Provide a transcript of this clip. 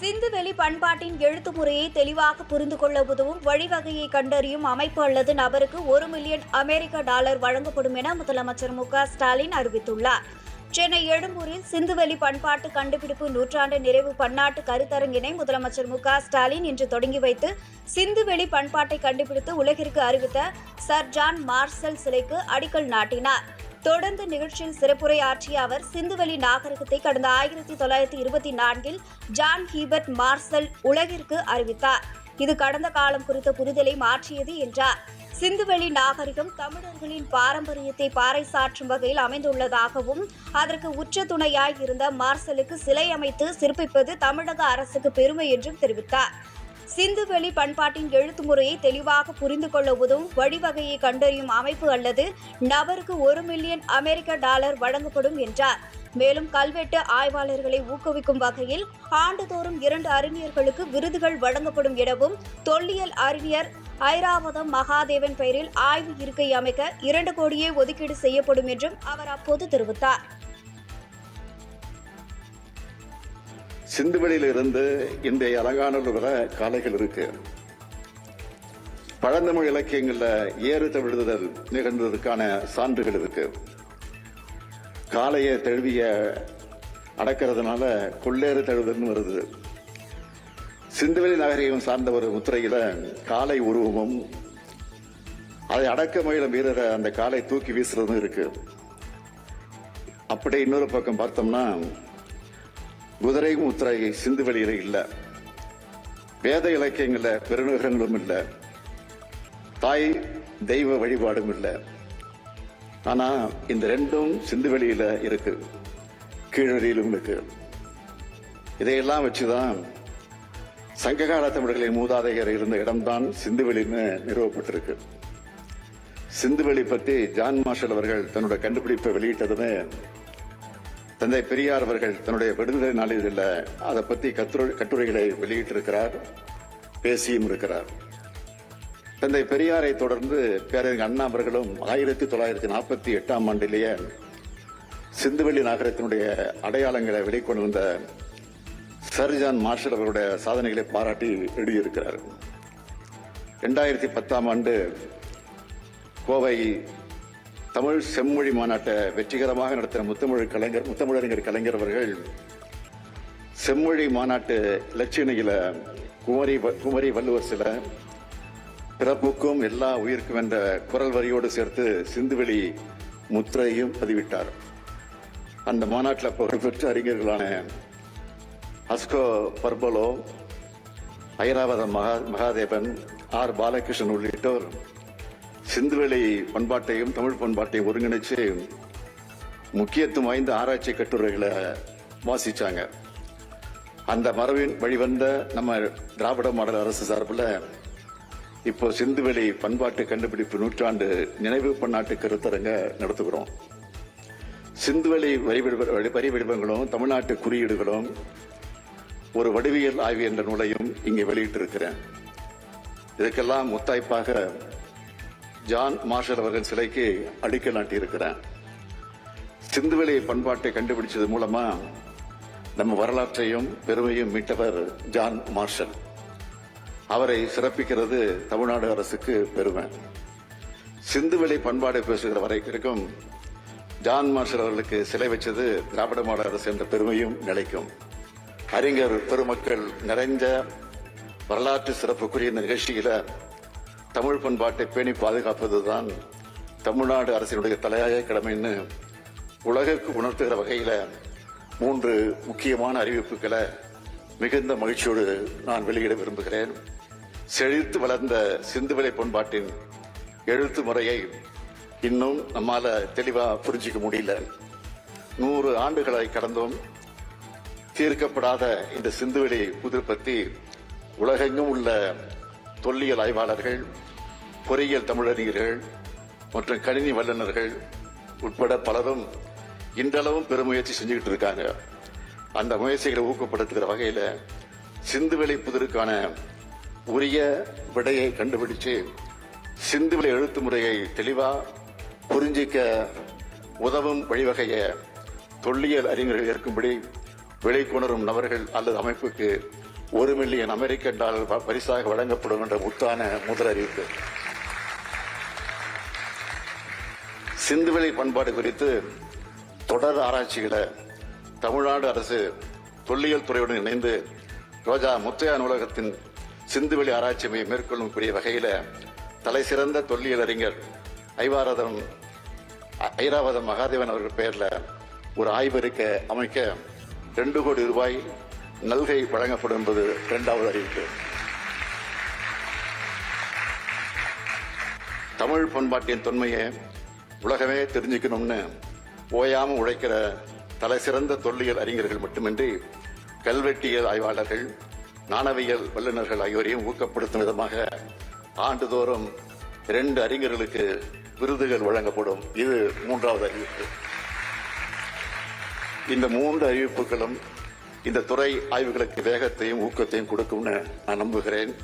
சிந்துவெளி பண்பாட்டின் எழுத்து முறையை தெளிவாக புரிந்து கொள்ள உதவும் வழிவகையை கண்டறியும் அமைப்பு அல்லது நபருக்கு ஒரு மில்லியன் அமெரிக்க டாலர் வழங்கப்படும் என முதலமைச்சர் மு ஸ்டாலின் அறிவித்துள்ளார். சென்னை எழும்பூரில் சிந்துவெளி பண்பாட்டு கண்டுபிடிப்பு நூற்றாண்டு நிறைவு பன்னாட்டு கருத்தரங்கினை முதலமைச்சர் மு ஸ்டாலின் இன்று தொடங்கி வைத்து சிந்துவெளி பண்பாட்டை கண்டுபிடித்து உலகிற்கு அறிவித்த சர் ஜான் மார்சல் சிலைக்கு அடிக்கல் நாட்டினார். தொடர்ந்து நிகழ்ச்சியில் சிறப்புரையாற்றிய அவர் சிந்துவெளி நாகரிகத்தை கடந்த ஆயிரத்தி தொள்ளாயிரத்தி இருபத்தி நான்கில் ஜான் ஹீபர்ட் மார்சல் உலகிற்கு அறிவித்தார். இது கடந்த காலம் குறித்த புரிதலை மாற்றியது என்றார். சிந்துவெளி நாகரிகம் தமிழர்களின் பாரம்பரியத்தை பாறை சாற்றும் வகையில் அமைந்துள்ளதாகவும் அதற்கு உச்ச துணையாய் இருந்த மார்சலுக்கு சிலை அமைத்து சிறப்பிப்பது தமிழக அரசுக்கு பெருமை என்றும் தெரிவித்தார். சிந்துவெளி பண்பாட்டின் எழுத்து முறையை தெளிவாக புரிந்து கொள்ள உதவும் வழிவகையை கண்டறியும் அமைப்பு அல்லது நபருக்கு ஒரு மில்லியன் அமெரிக்க டாலர் வழங்கப்படும் என்றார். மேலும் கல்வெட்டு ஆய்வாளர்களை ஊக்குவிக்கும் வகையில் ஆண்டுதோறும் இரண்டு அறிஞர்களுக்கு விருதுகள் வழங்கப்படும் எனவும் தொல்லியல் அறிஞர் ஐராவதம் மகாதேவன் பெயரில் ஆய்வு இருக்கை அமைக்க இரண்டு கோடியே ஒதுக்கீடு செய்யப்படும் என்றும் அவர் அப்போது தெரிவித்தார். சிந்துவெளியில இருந்து இன்றைய அலங்காநல்லூர் வர காளைகள் இருக்கு. பழந்தமிழ் இலக்கியங்கள்ல ஏறு தவிழுதல் நிகழ்ந்ததற்கான சான்றுகள் இருக்கு. காளையை தழுவிய அடக்கிறதுனால கொள்ளேறு தழுவுதல்னு வருது. சிந்துவெளி நாகரிகம் சார்ந்த ஒரு முத்திரையில காளை உருவமும் அதை அடக்க முயலும் வீரரை அந்த காலை தூக்கி வீசுறதும் இருக்கு. அப்படியே இன்னொரு பக்கம் பார்த்தோம்னா குதிரை முத்திரையை சிந்து வெளியில இல்லை. வேத இலக்கியங்கள்ல பெருநகரங்களும் இல்லை. தாய் தெய்வ வழிபாடும் இல்லை. ஆனா இந்த ரெண்டும் சிந்து வெளியில இருக்கு. கீழடியிலும் இருக்கு. இதையெல்லாம் வச்சுதான் சங்ககால தமிழர்களின் மூதாதையர் இருந்த இடம்தான் சிந்துவெளின்னு நிறுவப்பட்டிருக்கு. சிந்துவெளி பற்றி ஜான் மார்ஷல் அவர்கள் தன்னோட கண்டுபிடிப்பை வெளியிட்டதுமே தந்தை பெரியார் அவர்கள் தன்னுடைய விடுதலை நாளிதழில் அதை பற்றி கட்டுரைகளை வெளியிட்டிருக்கிறார் பேசியும் இருக்கிறார். தந்தை பெரியாரை தொடர்ந்து பேரறிஞர் அண்ணா அவர்களும் ஆயிரத்தி தொள்ளாயிரத்தி நாற்பத்தி எட்டாம் ஆண்டிலேயே சிந்துவெளி நகரத்தினுடைய அடையாளங்களை வெளிக்கொண்டு வந்த சர்ஜான் மார்ஷல் அவருடைய சாதனைகளை பாராட்டி எழுதியிருக்கிறார். இரண்டாயிரத்தி பத்தாம் ஆண்டு கோவை தமிழ் செம்மொழி மாநாட்டை வெற்றிகரமாக நடத்தின முத்தமிழ் கலைஞர் முத்தமிழறிஞர் கலைஞர் அவர்கள் செம்மொழி மாநாட்டு இலட்சியனையில குமரி வ- குமரி வள்ளுவர் சில பிறப்புக்கும் எல்லா உயிருக்கும் என்ற குரல் வரியோடு சேர்த்து சிந்துவெளி முத்திரையும் பதிவிட்டார். அந்த மாநாட்டில் புகழ்பெற்ற அறிஞர்களான அஸ்கோ பர்பலோ ஐராவதம் மகா மகாதேவன் ஆர். பாலகிருஷ்ணன் உள்ளிட்டோர் சிந்துவெளி பண்பாட்டையும் தமிழ் பண்பாட்டையும் ஒருங்கிணைச்சு முக்கியத்துவம் வாய்ந்த ஆராய்ச்சி கட்டுரைகளை வாசிச்சாங்க. அந்த மரபின் வழிவந்த நம்ம திராவிட மாடல் அரசு சார்பில் இப்போ சிந்துவெளி பண்பாட்டு கண்டுபிடிப்பு நூற்றாண்டு நினைவு பன்னாட்டு கருத்தரங்க நடத்துகிறோம். சிந்துவெளி வரிவடிவ- வரி வடிவங்களும் தமிழ்நாட்டு குறியீடுகளும் ஒரு வடிவியல் ஆய்வு என்ற நூலையும் இங்கே வெளியிட்டிருக்கிறேன். இதுக்கெல்லாம் முத்தாய்ப்பாக ஜான் மார்ஷல் அவர்கள் சிலைக்கு அடிக்கல் நாட்டியிருக்கிறேன் சிந்துவெளி பண்பாட்டை கண்டுபிடிச்சது மூலமா நம்ம வரலாற்றையும் பெருமையும் மீட்டவர் ஜான் மார்ஷல். அவரை சிறப்பிக்கிறது தமிழ்நாடு அரசுக்கு பெருமை. சிந்துவெளி பண்பாடு பேசுகிற வரைக்கும் ஜான் மார்ஷல் அவர்களுக்கு சிலை வச்சது திராவிட மாடல் அரசு என்ற பெருமையும் நிலைக்கும். அறிஞர் பெருமக்கள் நிறைந்த வரலாற்று சிறப்புக்குரிய இந்த நிகழ்ச்சியில தமிழ் பண்பாட்டை பேணி பாதுகாப்பதுதான் தமிழ்நாடு அரசினுடைய தலையாய கடமைன்னு உலகிற்கு உணர்த்துகிற வகையில் மூன்று முக்கியமான அறிவிப்புகளை மிகுந்த மகிழ்ச்சியோடு நான் வெளியிட விரும்புகிறேன். செழித்து வளர்ந்த சிந்துவிலை பண்பாட்டின் எழுத்து முறையை இன்னும் நம்மால் தெளிவாக புரிஞ்சிக்க முடியல. நூறு ஆண்டுகளை கடந்தும் தீர்க்கப்படாத இந்த சிந்துவெளி புதிர் பற்றி உலகெங்கும் உள்ள தொல்லியல் ஆய்வாளர்கள் பொறியியல் தமிழறிஞர்கள் மற்றும் கணினி வல்லுநர்கள் உட்பட பலரும் இன்றளவும் பெருமுயற்சி செஞ்சுக்கிட்டு இருக்காங்க. அந்த முயற்சிகளை ஊக்கப்படுத்துகிற வகையில் சிந்துவெளி புதிருக்கான உரிய விடையை கண்டுபிடிச்சு சிந்துவெளி எழுத்து முறையை தெளிவாக புரிஞ்சிக்க உதவும் வழிவகையை தொல்லியல் அறிஞர்கள் ஏற்கும்படி வெளிக்கொணரும் நபர்கள் அல்லது அமைப்புக்கு ஒரு மில்லியன் அமெரிக்க டாலர் பரிசாக வழங்கப்படும் என்ற முத்தான முதல் அறிவிப்பு சிந்துவெளி பண்பாடு குறித்து தொடர் ஆராய்ச்சிகளை தமிழ்நாடு அரசு தொல்லியல் துறையுடன் இணைந்து ரோஜா முத்தையா நூலகத்தின் சிந்துவெளி ஆராய்ச்சியை மேற்கொள்ளக்கூடிய மேற்கொள்ளும் கூடிய தலை சிறந்த தொல்லியல் அறிஞர் ஐவாரதம் ஐராவதம் மகாதேவன் அவர்கள் பெயரில் ஒரு ஆய்வறிக்க அமைக்க ரெண்டு கோடி ரூபாய் நல்கை வழங்கப்படும் என்பது இரண்டாவது அறிவிப்பு. தமிழ் பண்பாட்டின் தொன்மையை உலகமே தெரிஞ்சுக்கணும்னு ஓயாம உழைக்கிற தலை சிறந்த தொல்லியல் அறிஞர்கள் மட்டுமின்றி கல்வெட்டியல் ஆய்வாளர்கள் நாணவியல் வல்லுநர்கள் ஆகியோரையும் ஊக்கப்படுத்தும் விதமாக ஆண்டுதோறும் இரண்டு அறிஞர்களுக்கு விருதுகள் வழங்கப்படும். இது மூன்றாவது அறிவிப்பு. இந்த மூன்று அறிவிப்புகளும் இந்த துறை ஆய்வுகளுக்கு வேகத்தையும் ஊக்கத்தையும் கொடுக்கும்னு நான் நம்புகிறேன்.